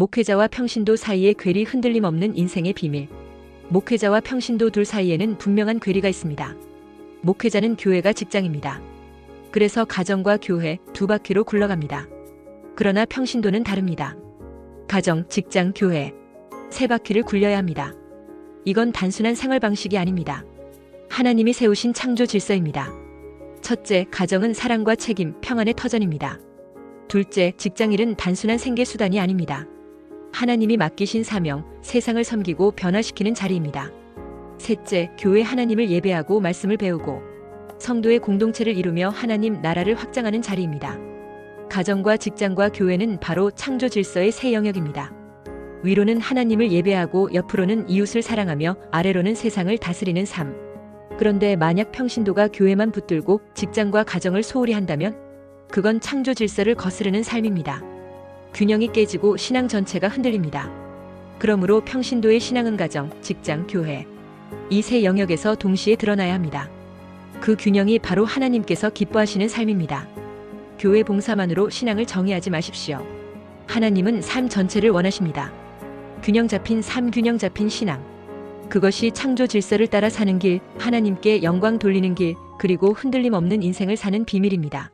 목회자와 평신도 사이의 괴리 흔들림 없는 인생의 비밀. 목회자와 평신도 둘 사이에는 분명한 괴리가 있습니다. 목회자는 교회가 직장입니다. 그래서 가정과 교회 두 바퀴로 굴러갑니다. 그러나 평신도는 다릅니다. 가정, 직장, 교회 세 바퀴를 굴려야 합니다. 이건 단순한 생활 방식이 아닙니다. 하나님이 세우신 창조 질서입니다. 첫째, 가정은 사랑과 책임, 평안의 터전입니다. 둘째, 직장일은 단순한 생계 수단이 아닙니다. 하나님이 맡기신 사명, 세상을 섬기고 변화시키는 자리입니다. 셋째, 교회 하나님을 예배하고 말씀을 배우고 성도의 공동체를 이루며 하나님 나라를 확장하는 자리입니다. 가정과 직장과 교회는 바로 창조 질서의 새 영역입니다. 위로는 하나님을 예배하고 옆으로는 이웃을 사랑하며 아래로는 세상을 다스리는 삶. 그런데 만약 평신도가 교회만 붙들고 직장과 가정을 소홀히 한다면 그건 창조 질서를 거스르는 삶입니다. 균형이 깨지고 신앙 전체가 흔들립니다. 그러므로 평신도의 신앙은 가정, 직장, 교회 이 세 영역에서 동시에 드러나야 합니다. 그 균형이 바로 하나님께서 기뻐하시는 삶입니다. 교회 봉사만으로 신앙을 정의하지 마십시오. 하나님은 삶 전체를 원하십니다. 균형 잡힌 삶, 균형 잡힌 신앙. 그것이 창조 질서를 따라 사는 길, 하나님께 영광 돌리는 길, 그리고 흔들림 없는 인생을 사는 비밀입니다.